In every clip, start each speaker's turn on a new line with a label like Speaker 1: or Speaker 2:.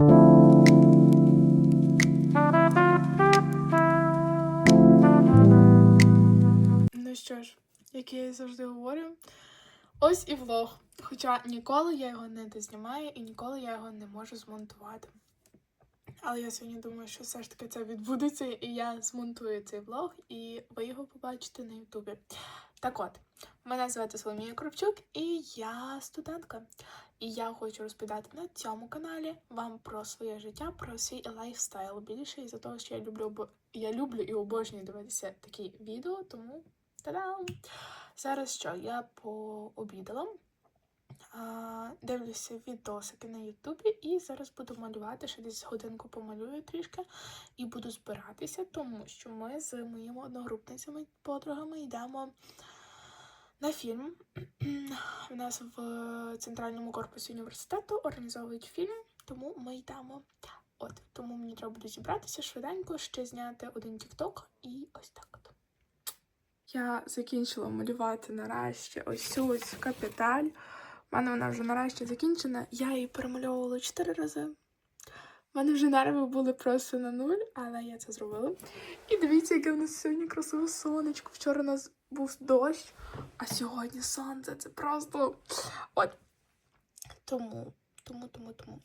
Speaker 1: Ну що ж, як я і завжди говорю, ось і влог. Хоча ніколи я його не дознімаю і ніколи я його не можу змонтувати. Але я сьогодні думаю, що все ж таки це відбудеться, і я змонтую цей влог, і ви його побачите на Ютубі. Так от, мене звати Соломія Кравчук, і я студентка. І я хочу розповідати на цьому каналі вам про своє життя, про свій лайфстайл більше із-за того, що я люблю я люблю і обожнюю дивитися такі відео, тому та-дам! Зараз що? Я пообідала. Дивлюся відосики на Ютубі і зараз буду малювати, ще десь годинку помалюю трішки і буду збиратися, тому що ми з моїми одногрупницями, подругами йдемо на фільм. У нас в центральному корпусі університету організовують фільм, тому ми йдемо. От, тому мені треба буде зібратися швиденько, ще зняти один тікток і ось так от. Я закінчила малювати нарешті ось цю ось капіталь. У мене вона вже нарешті закінчена. Я її перемальовувала чотири рази. У мене вже нерви були просто на нуль, але я це зробила. І дивіться, яке в нас сьогодні красиве сонечко. Вчора у нас був дощ, а сьогодні сонце. Це просто. От. Тому, тому, тому, тому.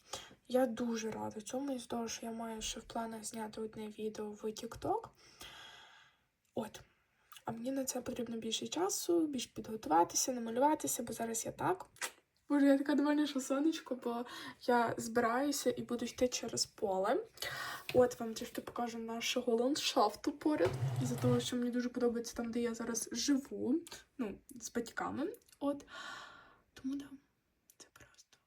Speaker 1: Я дуже рада цьому, із того, що я маю ще в планах зняти одне відео в TikTok. От. А мені на це потрібно більше часу, більш підготуватися, намалюватися, бо зараз я так. Боже, я така довольна, що сонечко, бо я збираюся і буду йти через поле. От вам трішки покажу нашого ландшафту поряд. Із-за того, що мені дуже подобається там, де я зараз живу, ну, з батьками. От. Тому да, це просто.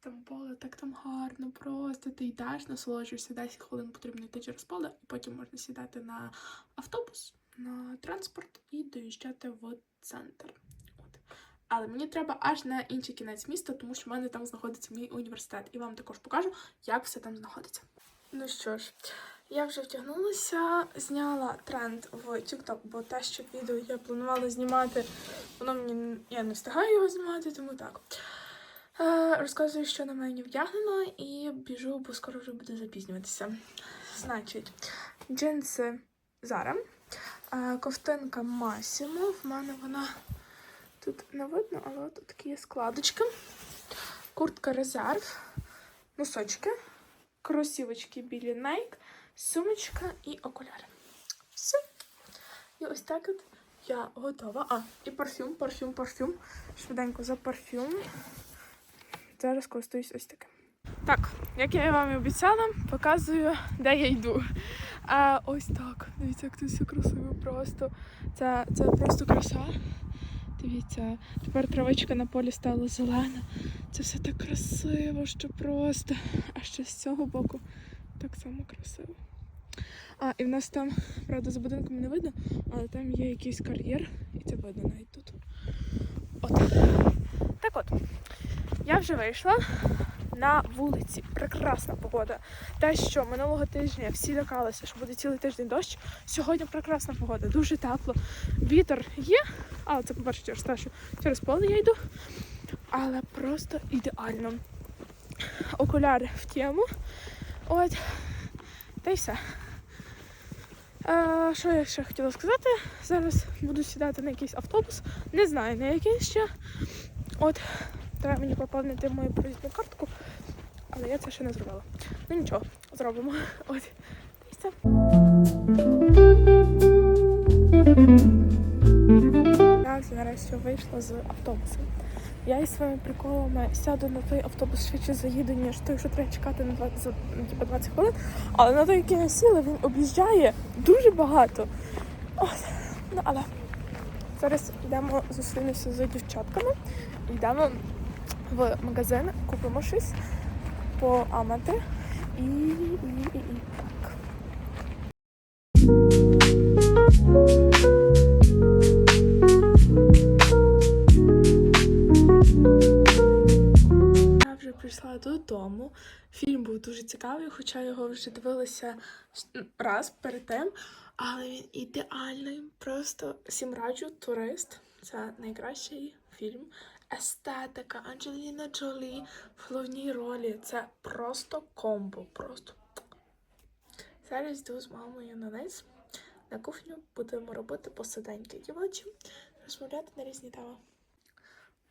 Speaker 1: Там поле так там гарно, просто ти йдеш, насолоджуєшся 10 хвилин потрібно йти через поле, і потім можна сідати на автобус, на транспорт і доїжджати в центр. От. Але мені треба аж на інший кінець міста, тому що в мене там знаходиться мій університет. І вам також покажу, як все там знаходиться. Ну що ж, я вже втягнулася, зняла тренд в TikTok, бо те, що відео я планувала знімати, воно мені я не встигаю його знімати, тому так. Е, розказую, що на мені вдягнено, і біжу, бо скоро вже буде запізнюватися. Значить, джинси Zara, ковтинка Massimo, в мене вона тут не видно, але от такі складочки. Куртка резерв, носочки, кросівочки білі Nike, сумочка і окуляри. Все. І ось так от я готова. А, і парфюм, парфюм, парфюм. Швиденько за парфюм. Зараз користуюсь ось таким. Так, як я вам і обіцяла, показую, де я йду. А, ось так. Дивіться, як тут все красиво просто. Це, це просто краса. Дивіться, тепер травичка на полі стала зелена. Це все так красиво, що просто. А ще з цього боку так само красиво. А, і в нас там, правда, за будинком не видно, але там є якийсь кар'єр, і це видно навіть тут. От. Так от, я вже вийшла на вулиці. Прекрасна погода. Те, що минулого тижня всі лякалися, що буде цілий тиждень дощ. Сьогодні прекрасна погода, дуже тепло. Вітер є, але це по-перше через те, що через поле я йду. Але просто ідеально. Окуляри в тему. От. Та й все. Е, що я ще хотіла сказати? Зараз буду сідати на якийсь автобус. Не знаю на який ще. От, треба мені поповнити мою проїзну картку, але я це ще не зробила. Ну нічого, зробимо. От. І все. Я нарешті вийшла з автобуса. Я із своїми приколами сяду на той автобус швидше заїду, ніж той, що треба чекати на 20, за, ну, типу 20 хвилин. Але на той, який я сіла, він об'їжджає дуже багато. От. Ну, але зараз йдемо зустрінемося з дівчатками. Йдемо в магазин, купимо щось по Амати і, і, і, і так. Я вже прийшла додому. Фільм був дуже цікавий, хоча його вже дивилася раз перед тим. Але він ідеальний. Просто всім раджу турист. Це найкращий фільм естетика, Анджеліна Джолі в головній ролі. Це просто комбо. Просто. Зараз йду з мамою на низ. На кухню будемо робити посиденьки дівочі, розмовляти на різні теми.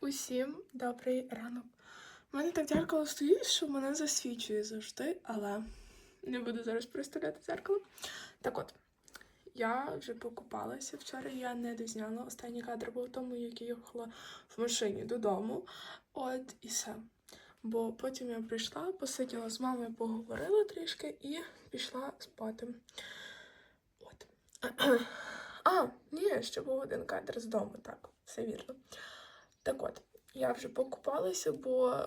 Speaker 1: Усім добрий ранок. У мене так дзеркало стоїть, що мене засвічує завжди, але не буду зараз переставляти дзеркало. Так от, я вже покупалася. Вчора я не дозняла. Останній кадр був тому, як я їхала в машині додому. От і все. Бо потім я прийшла, посиділа з мамою, поговорила трішки і пішла спати. От. А, ні, ще був один кадр з дому, так, все вірно. Так от, я вже покупалася, бо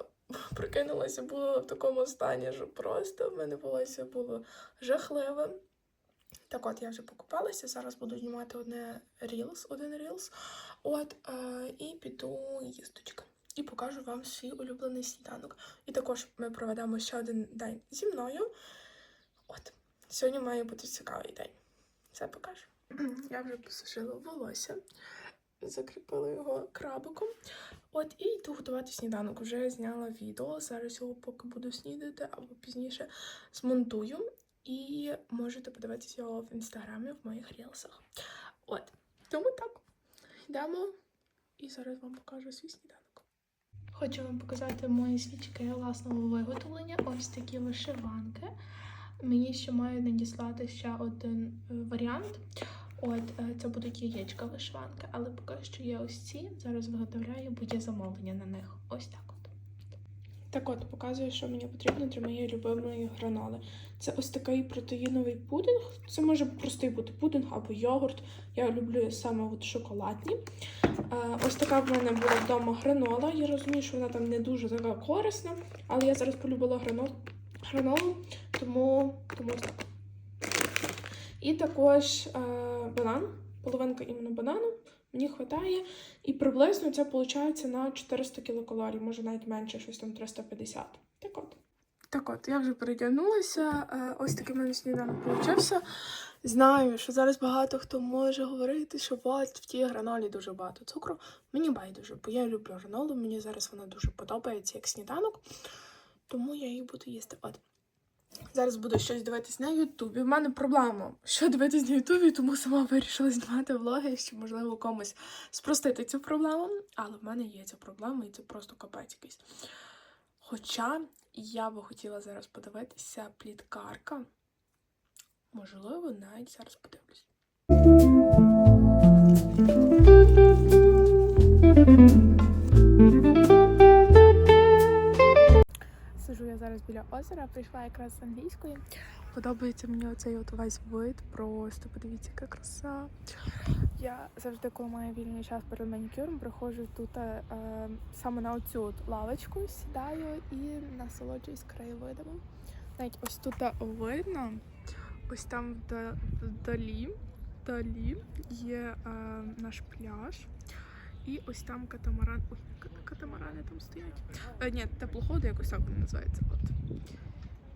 Speaker 1: прикинулася була в такому стані, що просто в мене волосся було жахливе. Так от, я вже покупалася, зараз буду знімати одне рілс, один рілс. От, е, і піду їсточки. І покажу вам свій улюблений сніданок. І також ми проведемо ще один день зі мною. От, сьогодні має бути цікавий день. Це покажу. Я вже посушила волосся, закріпила його крабиком. От і йду готувати сніданок. Вже зняла відео. Зараз його поки буду снідати або пізніше змонтую. І можете подивитися його в інстаграмі в моїх рілсах. От. Тому так. Йдемо і зараз вам покажу свій сніданок. Хочу вам показати мої свічки власного виготовлення. Ось такі вишиванки. Мені ще мають надіслати ще один е, варіант. От, е, це будуть яєчка вишиванки, але поки що є ось ці. Зараз виготовляю, є замовлення на них. Ось так. Так от, показую, що мені потрібно для моєї любимої граноли. Це ось такий протеїновий пудинг. Це може простий бути пудинг або йогурт. Я люблю саме от шоколадні. Е, Ось така в мене була вдома гранола. Я розумію, що вона там не дуже така корисна, але я зараз полюбила гранол, гранолу, тому, тому так. І також е, банан, половинка іменно банану. Мені вистачає. І приблизно це виходить на 400 кілокалорій, може навіть менше, щось там 350. Так от. Так от, я вже передягнулася. Е, Ось такий в мене сніданок получився. Знаю, що зараз багато хто може говорити, що от в тій гранолі дуже багато цукру. Мені байдуже, бо я люблю гранолу, мені зараз вона дуже подобається як сніданок, тому я її буду їсти. От. Зараз буду щось дивитись на Ютубі. У мене проблема, що дивитись на Ютубі, тому сама вирішила знімати влоги, щоб, можливо, комусь спростити цю проблему. Але в мене є ця проблема, і це просто капець якийсь. Хоча я би хотіла зараз подивитися пліткарка. Можливо, навіть зараз подивлюсь. Сижу я зараз біля озера, прийшла якраз з англійської. Подобається мені оцей от весь вид. Просто подивіться, яка краса. Я завжди, коли маю вільний час перед манікюром, приходжу тут е, саме на оцю от лавочку, сідаю і насолоджуюсь краєвидами. Навіть ось тут видно, ось там вдалі, вдалі є е, наш пляж. І ось там катамаран. Ой, катамарани там стоять. Е, ні, теплоходи якось так вони називаються. От.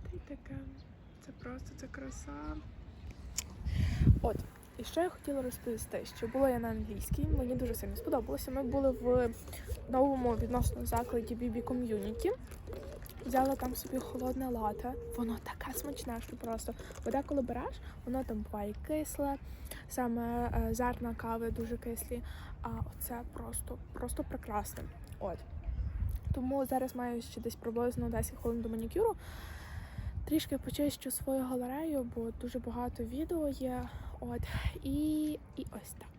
Speaker 1: Та й таке. Це просто це краса. От. І що я хотіла розповісти, що була я на англійській, мені дуже сильно сподобалося. Ми були в новому відносно закладі BB Community. Взяла там собі холодне лате. Воно таке смачне, що просто. Бо деколи береш, воно там буває кисле, саме е, зерна кави дуже кислі. А оце просто, просто прекрасне. От. Тому зараз маю ще десь приблизно 10 хвилин до манікюру. Трішки почищу свою галерею, бо дуже багато відео є. От. І, і ось так.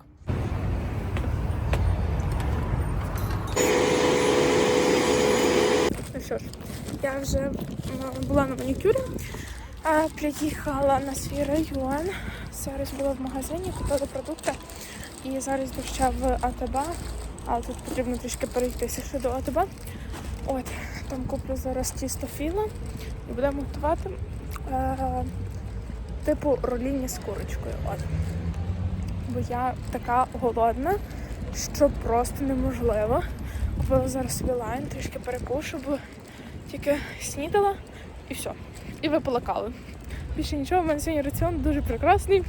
Speaker 1: Ну що ж, я вже була на манікюрі, приїхала на свій район. Зараз була в магазині, купила продукти. І зараз ще в АТБ, але тут потрібно трішки перейтися ще до АТБ. От, там куплю зараз тісто філа і будемо готувати е, типу роління з курочкою. От. Бо я така голодна, що просто неможливо. Купила зараз собі лайн, трішки перекушу, бо тільки снідала і все. І випила каву. Більше нічого, в мене сьогодні раціон дуже прекрасний.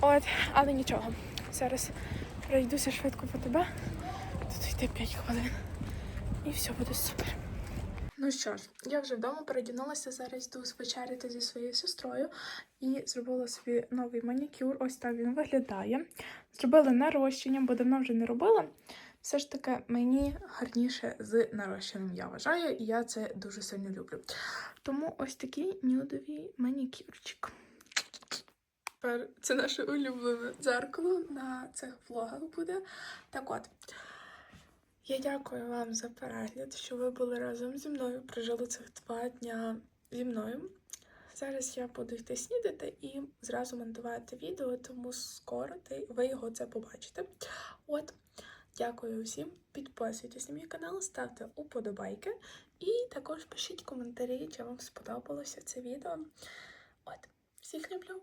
Speaker 1: От, але нічого. Зараз пройдуся швидко по тебе. Тут пройти 5 хвилин. І все буде супер. Ну що ж, я вже вдома передягнулася, зараз йду вечеряти зі своєю сестрою і зробила собі новий манікюр. Ось так він виглядає. Зробила нарощення, бо давно вже не робила. Все ж таки мені гарніше з нарощенням, я вважаю, і я це дуже сильно люблю. Тому ось такий нюдовий манікюрчик. Тепер це наше улюблене дзеркало на цих влогах буде. Так от. Я дякую вам за перегляд, що ви були разом зі мною, прожили цих два дня зі мною. Зараз я буду йти снідати і зразу монтувати відео, тому скоро ви його це побачите. От, дякую всім. Підписуйтесь на мій канал, ставте уподобайки і також пишіть коментарі, чи вам сподобалося це відео. От, всіх люблю!